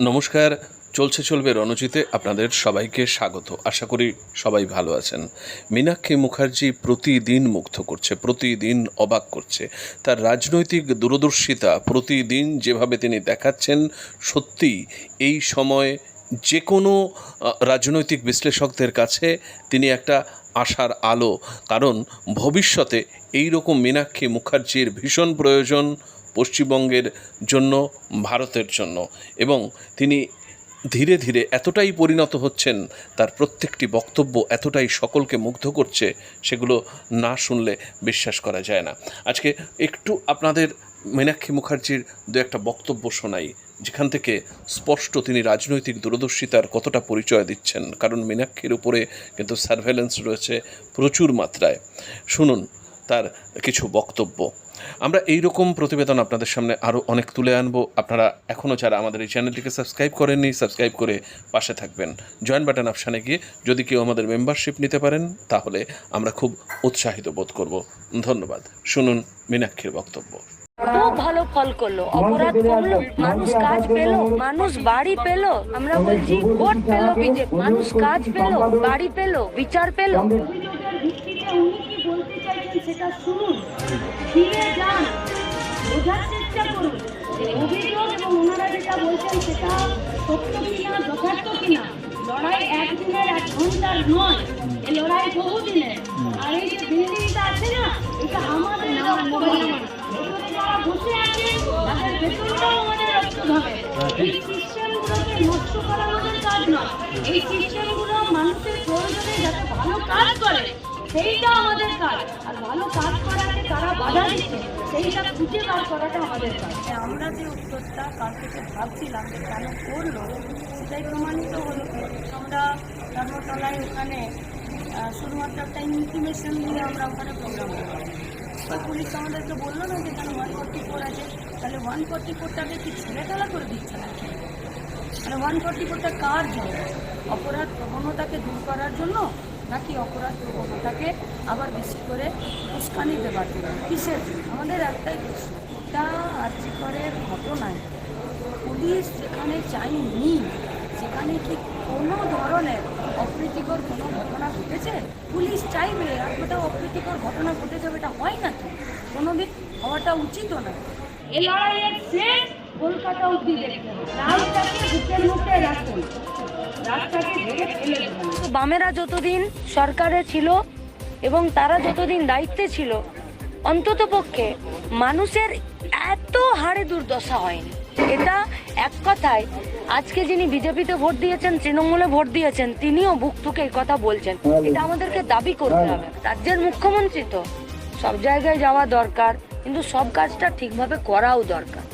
নমস্কার, চলছে চলবে রণজিতে আপনাদের সবাইকে স্বাগত। আশা করি সবাই ভালো আছেন। মীনাক্ষী মুখার্জি প্রতিদিন মুগ্ধ করছে, প্রতিদিন অবাক করছে। তার রাজনৈতিক দূরদর্শিতা প্রতিদিন যেভাবে তিনি দেখাচ্ছেন, সত্যি এই সময় যে কোনো রাজনৈতিক বিশ্লেষকদের কাছে তিনি একটা আশার আলো। কারণ ভবিষ্যতে এই রকম মীনাক্ষী মুখার্জির ভীষণ প্রয়োজন পশ্চিমবঙ্গের জন্য, ভারতের জন্য। এবং তিনি ধীরে ধীরে এতটাই পরিণত হচ্ছেন, তার প্রত্যেকটি বক্তব্য এতটাই সকলকে মুগ্ধ করছে, সেগুলো না শুনলে বিশ্বাস করা যায় না। আজকে একটু আপনাদের মীনাক্ষী মুখার্জির দু একটা বক্তব্য শোনাই, যেখান থেকে স্পষ্ট তিনি রাজনৈতিক দূরদর্শিতার কতটা পরিচয় দিচ্ছেন। কারণ মীনাক্ষীর উপরে কিন্তু সার্ভেলেন্স রয়েছে প্রচুর মাত্রায়। শুনুন তার কিছু বক্তব্য। আমরা এই রকম প্রতিবেদন আপনাদের সামনে আরও অনেক তুলে আনব। আপনারা এখনও যারা আমাদের এই চ্যানেলটিকে সাবস্ক্রাইব করেননি, সাবস্ক্রাইব করে পাশে থাকবেন। জয়েন বাটন অপশানে গিয়ে যদি কেউ আমাদের মেম্বারশিপ নিতে পারেন, তাহলে আমরা খুব উৎসাহিত বোধ করব। ধন্যবাদ। শুনুন মীনাক্ষীর বক্তব্য। খুব ভালো ফল করল, অপরাধ মানুষ কাজ পেল, মানুষ বাড়ি পেল, আমরা বলছি ভোট বিজেপি, মানুষ কাজ বাড়ি পেল, বিচার পেল। চাইছেন সেটা শুনুন ফিরে যান বোঝার চেষ্টা করুন অভিযোগ এবং ওনারা যেটা বলছেন সেটা সত্য কিনা যথার্থ কিনা লড়াই একদিনের এক ঘণ্টার নয় এই লড়াই বহুদিনের আর এই যে বিল্ডিংটা আছে না এটা আমাদের যারা বসে আছে তাদের বেতনটাও আমাদের রক্ত হবে এই সিস্টেমগুলোকে নষ্ট করা আমাদের কাজ নয় এই সিস্টেমগুলো মানুষের প্রয়োজনে যাতে ভালো কাজ করে সেইটা আমাদের কাজ। আর ভালো কাজ করাকে তারা বাধা দিচ্ছে, সেইটা খুঁজে বার করাটা আমাদের কাজ। আমরা যে উত্তরটা কাল থেকে ভাবছিলাম যে কেন করল, সেটাই প্রমাণিত হলো আমরা ধর্মতলায় ওখানে শুধুমাত্র একটা ইনফরমেশন দিয়ে আমরা ওখানে প্রোগ্রাম করলাম পুলিশ আমাদেরকে বলল না যে এখানে ওয়ান ফোর্টি ফোর আছে? তাহলে ওয়ান ফোর্টি ফোরটাকে কি ছেলে খেলা করে দিচ্ছে না। মানে ওয়ান ফোর্টি ফোরটা কার জন্য? অপরাধ প্রবণতাকে দূর করার জন্য নাকি অপরাধ প্রবণতাকে আবার বেশি করে উস্কানি দেবার কিসের? আমাদের একটাই এটা আর্যিকরের ঘটনায়? পুলিশ যেখানে চাইনি, সেখানে কি কোনো ধরনের অপ্রীতিকর কোনো ঘটনা ঘটেছে? পুলিশ চাইবে, আর কোথাও অপ্রীতিকর ঘটনা ঘটেছে এটা হয় না তো কোনোদিন হওয়াটা উচিতও না। এই লড়াইয়ের শেষ বুকের রাখুন। তো বামেরা যতদিন সরকারে ছিল এবং তারা যতদিন দায়িত্বে ছিল অন্তত পক্ষে মানুষের এত হারে দুর্দশা হয়নি। এটা এক কথায় আজকে যিনি বিজেপিতে ভোট দিয়েছেন তৃণমূলে ভোট দিয়েছেন তিনিও বুক টুকে এই কথা বলছেন। এটা আমাদেরকে দাবি করতে হবে। রাজ্যের মুখ্যমন্ত্রী তো সব জায়গায় যাওয়া দরকার কিন্তু সব কাজটা ঠিকভাবে করাও দরকার।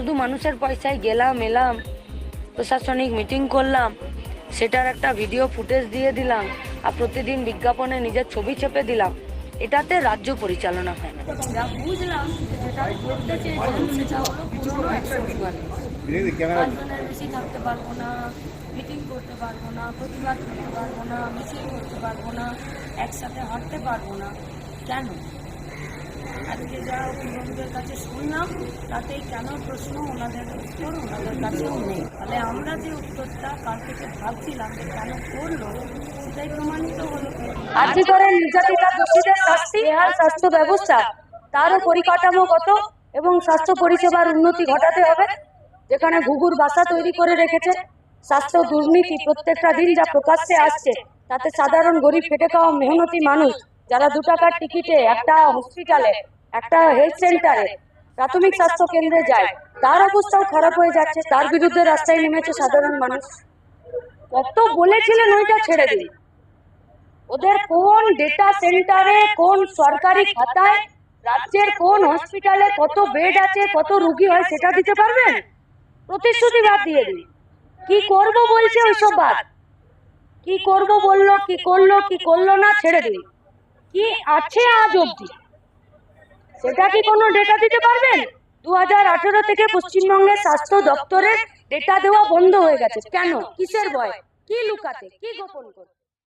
শুধু মানুষের পয়সায় গেলাম এলাম প্রশাসনিক মিটিং করলাম সেটার একটা ভিডিও ফুটেজ দিয়ে দিলাম আর প্রতিদিন বিজ্ঞাপনে নিজের ছবি চেপে দিলাম। এটাতে রাজ্য পরিচালনা হয় না। যা বুঝলাম যেটা করতে চেয়েছেন সেটা হলো পুরোনো পাঁচজনের বেশি থাকতে পারব না মিটিং করতে পারব না প্রতিবাদ করতে পারব না মিছিল করতে পারব না একসাথে হাঁটতে পারব না। কেন? আজকে যা বন্ধুদের কাছে শুনলাম, তাতেই কেন প্রশ্ন, ওনাদের উত্তর ওনাদের কাছেও নেই। তাহলে আমরা যে উত্তরটা কাল থেকে ভাবছিলাম যে কেন করল, সেটাই প্রমাণিত হলো নির্যাতিতা দোষীদের শাস্তি স্বাস্থ্য ব্যবস্থা, তারও পরিকাঠামোগত এবং স্বাস্থ্য পরিষেবার উন্নতি ঘটাতে হবে, যেখানে ঘুঘুর বাসা তৈরি করে রেখেছে। স্বাস্থ্য দুর্নীতি প্রত্যেকটা দিন যা প্রকাশ্যে আসছে, তাতে সাধারণ গরিব খেটে খাওয়া মেহনতি মানুষ। যারা দু টাকার টিকিটে একটা হসপিটালে, একটা হেলথ সেন্টারে প্রাথমিক স্বাস্থ্য কেন্দ্রে যায়, তার অবস্থাও খারাপ হয়ে যাচ্ছে, তার বিরুদ্ধে রাস্তায় নেমেছে সাধারণ মানুষ। কত বলেছিলেন ওইটা ছেড়ে দিন। ওদের কোন ডেটা সেন্টারে কোন সরকারি খাতায়, রাজ্যের কোন হসপিটালে কত বেড আছে, কত রুগী হয় সেটা দিতে পারবেন? প্রতিশ্রুতি বাদ দিয়ে দিন। কি করব বলছে ওইসব বাদ। কি করব বলল, কি করল কি করল না, ছেড়ে দিন। কি আছে আজ অবধি? সেটা কি কোনো ডেটা দিতে পারবেন? দু হাজার আঠেরো থেকে পশ্চিমবঙ্গের স্বাস্থ্য দপ্তরের ডেটা দেওয়া বন্ধ হয়ে গেছে। কেন? কিসের ভয়? কি লুকাতে? কি গোপন করতে?